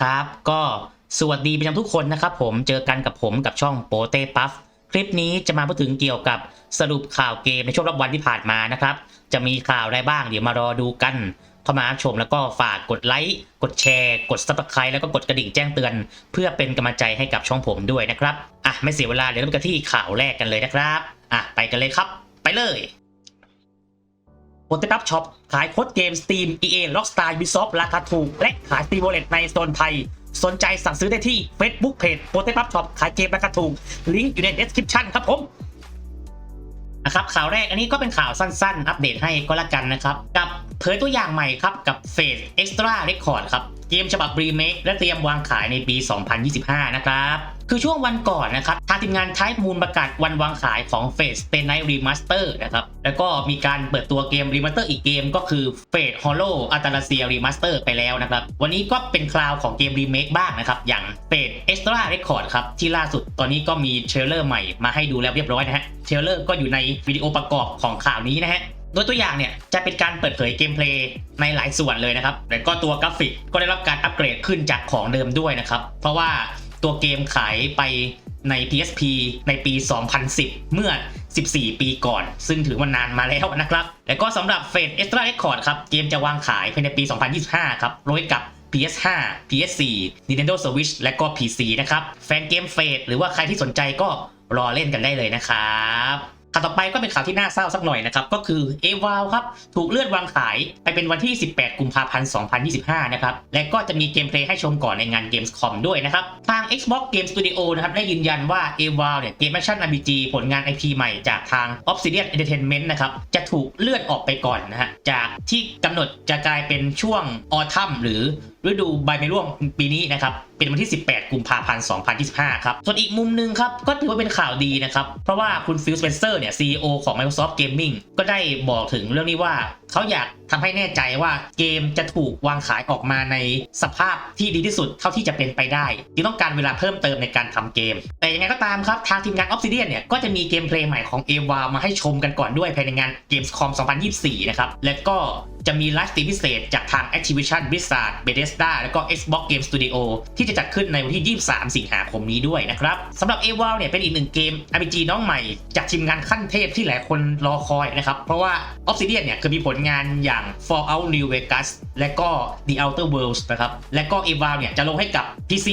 ครับ ก็สวัสดีไปยังทุกคนนะครับผมเจอกันกับผมกับช่องโปเต้ปัฟคลิปนี้จะมาพูดถึงเกี่ยวกับสรุปข่าวเกมในช่วงรอบวันที่ผ่านมานะครับ จะมีข่าวอะไรบ้างเดี๋ยวมารอดูกันเข้ามาชมแล้วก็ฝากกดไลค์กดแชร์ กด subscribe แล้วก็กดกระดิ่งแจ้งเตือน เพื่อเป็นกำลังใจให้กับช่องผมด้วยนะครับอะไม่เสียเวลาเดี๋ยวเริ่มกันที่ข่าวแรกกันเลยนะครับอะไปกันเลยครับ ไปเลย โปเตปับช็อปขายโค้ดเกม Steam EA Rockstar Ubisoft ราคาถูก และขาย Steam Wallet ในโซนไทย สนใจสั่งซื้อได้ที่ Facebook Page โปเตปับช็อปขายเกมราคาถูก ลิงก์อยู่ใน description ครับผมนะครับข่าวแรกอันนี้ก็เป็นข่าวสั้นๆ อัปเดตให้ก็แล้วกันนะครับ กับเผยตัวอย่างใหม่ครับ กับ Phase Extra Record ครับ เกมฉบับรีเมคและเตรียมวางขายในปี 2025 นะครับ คือช่วงวันก่อนนะครับทางทีมงาน Type Moon ประกาศวันวางขายของ Phase Stay Night Remaster นะครับ แล้วก็มีการเปิดตัวเกม Remaster อีกเกมก็คือ Fate Hollow a t a l a s i a Remaster ไปแล้วนะครับ วันนี้ก็เป็นคราวของเกมรีเมคบ้างนะครับ อย่าง Fate Extra Record ครับ ที่ล่าสุดตอนนี้ก็มีเทรลเลอร์ใหม่มาให้ดูแล้วเรียบร้อยนะฮะเทรลเลอร์ก็อยู่ในวิดีโอประกอบของข่าวนี้นะฮะโดยตัวอย่างเนี่ยจะเป็นการเปิดเผยเกมเพลย์ในหลายส่วนเลยนะครับ แล้วก็ตัวกราฟิกก็ได้รับการอัปเกรดขึ้นจากของเดิมด้วยนะครับ เพราะว่า ตัวเกมขายไปใน PSP ในปี 2010 เมื่อ 14 ปีก่อน ซึ่งถือว่านานมาแล้วนะครับ และก็สำหรับเฟสเอ็กซ์ตร้าเรคอร์ดครับ เกมจะวางขายภายในปี 2025 ครับโดยกับ PS5 PS4 Nintendo Switch และก็ PC นะครับ แฟนเกมเฟสหรือว่าใครที่สนใจก็รอเล่นกันได้เลยนะครับ ข่าวต่อไปก็เป็นข่าวที่น่าเศร้าสักหน่อยนะครับ ก็คือ a v a l ครับ ถูกเลื่อนวางขายไปเป็นวันที่ 18 กุมภาพันธ์ 2025 นะครับ และก็จะมีเกมเพลย์ให้ชมก่อนในงาน Gamescom ด้วยนะครับ ทาง Xbox Game Studio นะครับ ได้ยืนยันว่า a v a l เนี่ยเกมแอคชั่น RPG ผลงาน IP ใหม่จากทาง Obsidian Entertainment นะครับ จะถูกเลื่อนออกไปก่อนนะฮะจากที่กำหนดจะกลายเป็นช่วง Autumn หรือ ฤดูใบไม้ร่วงปีนี้นะครับเป็นวันที่ 18 กุมภาพันธ์ 2025 ครับ ส่วนอีกมุมหนึงครับ ก็ถือว่าเป็นข่าวดีนะครับ เพราะว่าคุณฟิลสเปนเซอร์เนี่ย CEO ของ Microsoft Gaming ก็ได้บอกถึงเรื่องนี้ว่าเขาอยากทำให้แน่ใจว่าเกมจะถูกวางขายออกมาในสภาพที่ดีที่สุดเท่าที่จะเป็นไปได้จึงต้องการเวลาเพิ่มเติมในการทำเกม แต่ยังไงก็ตามครับทางทีมงาน Obsidian เนี่ยก็จะมีเกมเพลย์ใหม่ของ a v a มาให้ชมกันก่อนด้วยภายในงาน Gamescom 2024 นะครับ และก็จะมีไลฟ์สตรีมพิเศษจากทาง Activision Blizzard Bethesda แล้วก็ Xbox Game Studio ที่จะจัดขึ้นในวันที่ 23 สิงหาคมนี้ด้วยนะครับสำหรับ a v a เนี่ยเป็นอีกหนึ่งเกม RPG น้องใหม่ จากทีมงานขั้นเทพที่หลายคนรอคอยนะครับเพราะว่า Obsidian เนี่ยเคยมีผลงานอย่าง Fallout New Vegas และก็ The Outer Worlds นะครับ และก็ a v a เนี่ยจะลงให้กับ PC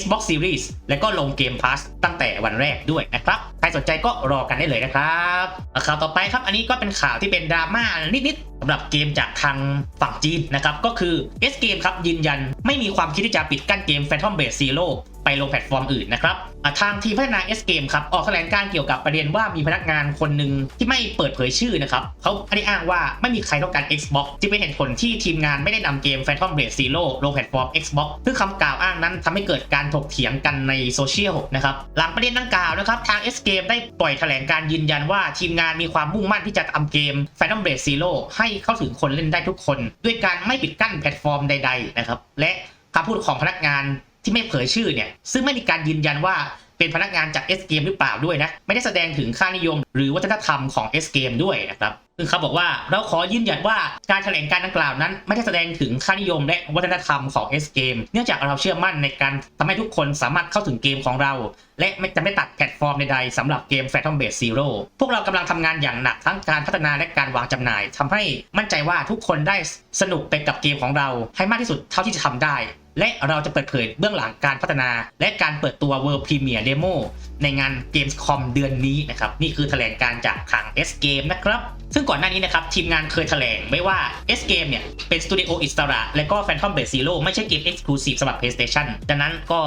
Xbox Series และก็ลง Game Pass ตั้งแต่วันแรกด้วยนะครับ ใครสนใจก็รอกันได้เลยนะครับข่าวต่อไปครับ อันนี้ก็เป็นข่าวที่เป็นดราม่านิดๆสำหรับเกมจากทางฝั่งจีนนะครับ ก็คือ S Game ครับยืนยัน ไม่มีความคิดที่จะปิดกั้นเกม Phantom Blade Zero ไปลงแพลตฟอร์มอื่นนะครับ ทางทีมพัฒนา S Game ครับออกแถลงการเกี่ยวกับประเด็นว่ามีพนักงานคนหนึ่งที่ไม่เปิดเผยชื่อนะครับเขาได้อ้างว่าไม่มีใครต้องการ Xbox จึงเป็นเหตุผลที่ทีมงานไม่ได้นำเกม Phantom Blade Zero ลงแพลตฟอร์ม Xbox ซึ่งคำกล่าวอ้างนั้นทำให้เกิดการถกเถียงกันในโซเชียลนะครับหลังประเด็นดังกล่าวนะครับทาง S Game ได้ปล่อยแถลงการยืนยันว่าทีมงานมีความมุ่งมั่นที่จะทำเกม Phantom Blade Zero ให้เข้าถึงคนเล่นได้ทุกคน ด้วยการไม่ปิดกั้นแพลตฟอร์มใด ๆ นะครับและคำพูดของพนักงาน ที่ไม่เผยชื่อเนี่ย ซึ่งไม่มีการยืนยันว่าเป็นพนักงานจาก S Game หรือเปล่าด้วยนะ ไม่ได้แสดงถึงค่านิยม หรือวัฒนธรรมของ S Game ด้วยนะครับซึ่งเขาบอกว่าเราขอยืนยันว่าการแถลงการดังกล่าวนั้น ไม่ได้แสดงถึงค่านิยมและวัฒนธรรมของ S Game เนื่องจากเราเชื่อมั่นในการทำให้ทุกคนสามารถเข้าถึงเกมของเรา และไม่จะไม่ตัดแพลตฟอร์มใดๆสำหรับเกม Phantom Blade Zero พวกเรากำลังทำงานอย่างหนักทั้งการพัฒนาและการวางจำหน่ายทำให้มั่นใจว่าทุกคนได้สนุกไปกับเกมของเรา ให้มากที่สุดเท่าที่จะทำได้ และเราจะเปิดเผยเบื้องหลังการพัฒนา และการเปิดตัว World Premiere Demo ในงาน Gamescom เดือนนี้นะครับ นี่คือแถลงการจากทาง S Game นะครับ ซึ่งก่อนหน้านี้นะครับทีมงานเคยแถลงไว้ว่า S Game เนี่ย เป็นสตูดิโออิสระ และก็ Phantom Blade Zero ไม่ใช่เกม Exclusive สำหรับ PlayStation ดังนั้นก็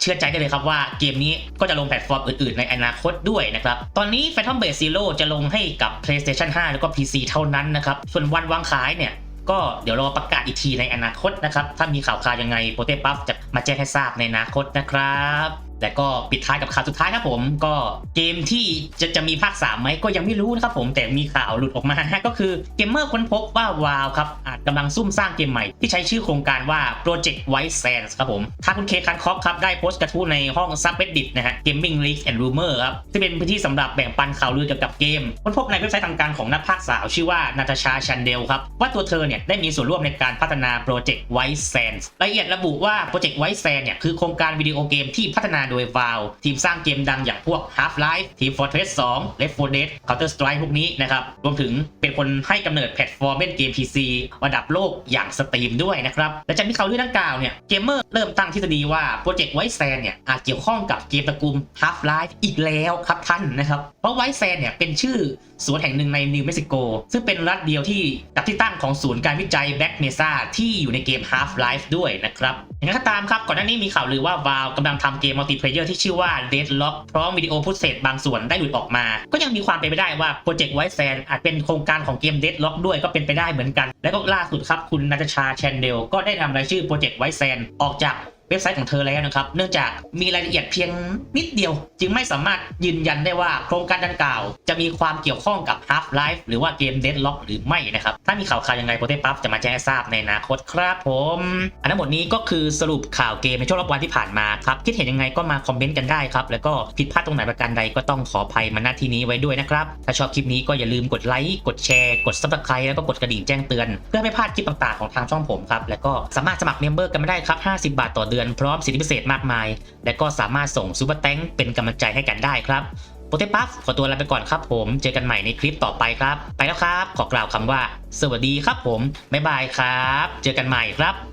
เชื่อใจได้เลยครับว่าเกมนี้ก็จะลงแพลตฟอร์มอื่นๆ ในอนาคตด้วยนะครับ ตอนนี้ Phantom Blade Zero จะลงให้กับ PlayStation 5 แล้วก็ PC เท่านั้นนะครับ ส่วนวันวางขายเนี่ย ก็เดี๋ยวรอประกาศอีกทีในอนาคตนะครับ ถ้ามีข่าวคราวยังไงโปเต้ปั๊บจะมาแจ้งให้ทราบในอนาคตนะครับและก็ปิดท้ายกับข่าวสุดท้ายครับผม ก็เกมที่จะจะมีภาค3ไหมก็ยังไม่รู้นะครับผมแต่มีข่าวหลุดออกมา ก็คือเกมเมอร์ค้นพบว่าวาวครับ กำลังซุ่มสร้างเกมใหม่ที่ใช้ชื่อโครงการว่า Project White Sands ครับผมทางคุณเคคันคอฟครับได้โพสต์กระทู้ในห้อง Subreddit นะฮะ Gaming Leaks and Rumor ครับที่เป็นพื้นที่สำหรับแบ่งปันข่าวลือเกี่ยวกับเกมค้นพบในเว็บไซต์ทางการของนักพากย์สาวชื่อว่านาตาชาชันเดลครับว่าตัวเธอเนี่ยได้มีส่วนร่วมในการพัฒนาโปรเจกต์ White Sands รายละเอียดระบุว่าโปรเจกต์ White Sands เนี่ยคือโครงการวิดีโอเกมที่พัฒนาโดย Valve ทีมสร้างเกมดังอย่างพวก Half-Life Team Fortress 2 Left 4 Dead Counter Strike พวกนี้นะครับรวมถึงเป็นคนให้กำเนิดแพลตฟอร์มเล่นเกม PC วันระดับโลกอย่างสตรีมด้วยนะครับและจากที่เขาเรื่องดังกล่าวเนี่ยเกมเมอร์เริ่มตั้งทฤษฎีว่าโปรเจกต์ White Sands เนี่ยอาจเกี่ยวข้องกับเกมตระกูล Half-Life อีกแล้วครับท่านนะครับเพราะ White Sands เนี่ยเป็นชื่อสวนแห่งหนึ่งในนิวเม็กซิโกซึ่งเป็นรัฐเดียวที่กับที่ตั้งของศูนย์การวิจัยแบ็กเมซ่าที่อยู่ในเกม Half-Life ด้วยนะครับอย่างไรก็ตามครับก่อนหน้านี้มีข่าวลือว่า Valve กำลังทำเกมมัลติเพลเยอร์ที่ชื่อว่า Deadlock พร้อมวิดีโอฟุตเศษบางส่วนได้หลุดออกมา ก็ยังมีความเป็นไปได้ว่าโปรเจกต์ White Sand อาจเป็นโครงการของเกม Deadlock ด้วยก็เป็นไปได้เหมือนกัน และก็ล่าาสุดครับคุณนาตาชาแชนเดลก็ได้นำรายชื่อโปรเจกต์ไวแซนออกจาก เว็บไซต์ของเธอแล้วนะครับ เนื่องจากมีรายละเอียดเพียงนิดเดียว จึงไม่สามารถยืนยันได้ว่าโครงการดังกล่าว จะมีความเกี่ยวข้องกับ Half-Life หรือว่าเกม Deadlock หรือไม่นะครับ ถ้ามีข่าวข่าวยังไงโปรเตปั๊บจะมาแจ้งให้ทราบในอนาคตครับผม อันทั้งหมดนี้ก็คือสรุปข่าวเกมในช่วงรอบวันที่ผ่านมาครับคิดเห็นยังไงก็มาคอมเมนต์กันได้ครับแล้วก็ผิดพลาดตรงไหนประการใดก็ต้องขออภัยมาณที่นี้ไว้ด้วยนะครับถ้าชอบคลิปนี้ก็อย่าลืมกดไลค์กดแชร์กด subscribe แล้วก็กดกระดิ่งแจ้งเตือนเพื่อไม่พลาดคลิปต่างๆของทางช่องผมครับแล้วก็สามารถสมัครเมมเบอร์กันมาได้ครับ 50 บาทต่อเดือนพร้อมสิทธิพิเศษมากมาย และก็สามารถส่งซูเปอร์แตงเป็นกำลังใจให้กันได้ครับโปเตปัฟขอตัวลาไปก่อนครับผม เจอกันใหม่ในคลิปต่อไปครับ ไปแล้วครับ ขอกล่าวคำว่า สวัสดีครับผม บ๊ายบายครับ เจอกันใหม่ครับ